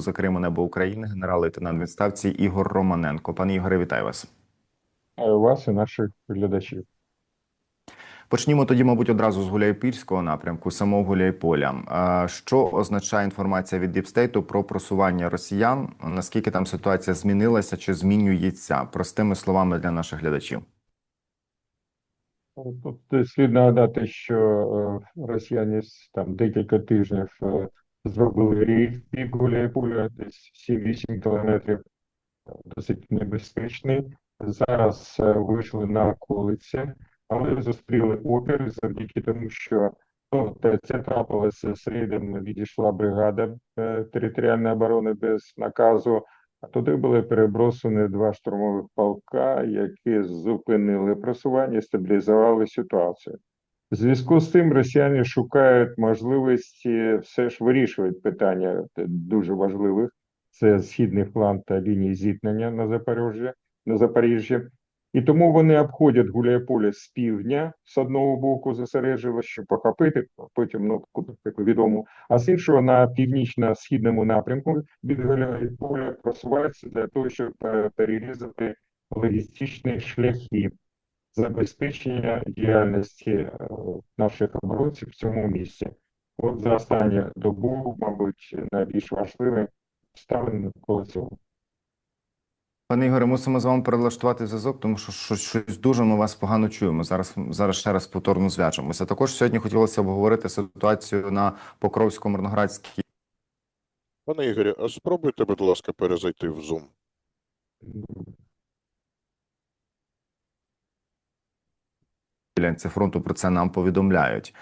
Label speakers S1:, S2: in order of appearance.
S1: за Криму небо України, генерал-лейтенант відставці Ігор Романенко. Пане Ігоре, вітаю вас.
S2: Вас і наших глядачів.
S1: Почнімо тоді, мабуть, одразу з Гуляйпільського напрямку, самого Гуляйполя. Що означає інформація від Діпстейту про просування росіян? Наскільки там ситуація змінилася чи змінюється? Простими словами для наших глядачів.
S2: Тут слід нагадати, що е, росіяни там декілька тижнів е, зробили рейд під Гуляйполя, десь 7-8 кілометрів, е, досить небезпечний. Зараз е, вийшли на околиці, але зустріли опір завдяки тому, що ну, це трапилося з рейдом, відійшла бригада е, територіальної оборони без наказу. А туди були перебросені два штурмових полка, які зупинили просування і стабілізували ситуацію. В зв'язку з цим росіяни шукають можливості все ж вирішувати питання е, дуже важливих. Це східний фланг та лінії зіткнення на Запоріжжі, на Запоріжжі. І тому вони обходять Гуляйполе з півдня, з одного боку зосереджили, щоб охопити, потім ну, відомо, а з іншого на північно-східному напрямку від Гуляйполя просуваються для того, щоб е, перерізати логістичні шляхи забезпечення діяльності е, наших оборонців в цьому місці. От за останню добу, мабуть, найбільш важливе ставлення навколо цього.
S1: Пане Ігоре, мусимо з вами перелаштувати зв'язок, тому що щось, щось дуже ми вас погано чуємо. Зараз зараз ще раз повторно зв'яжемося. Також сьогодні хотілося обговорити ситуацію на Покровсько-Мирноградській
S3: Пане Ігорі, а спробуйте, будь ласка, перезайти в Zoom.
S1: Ділянці фронту. Про це нам повідомляють.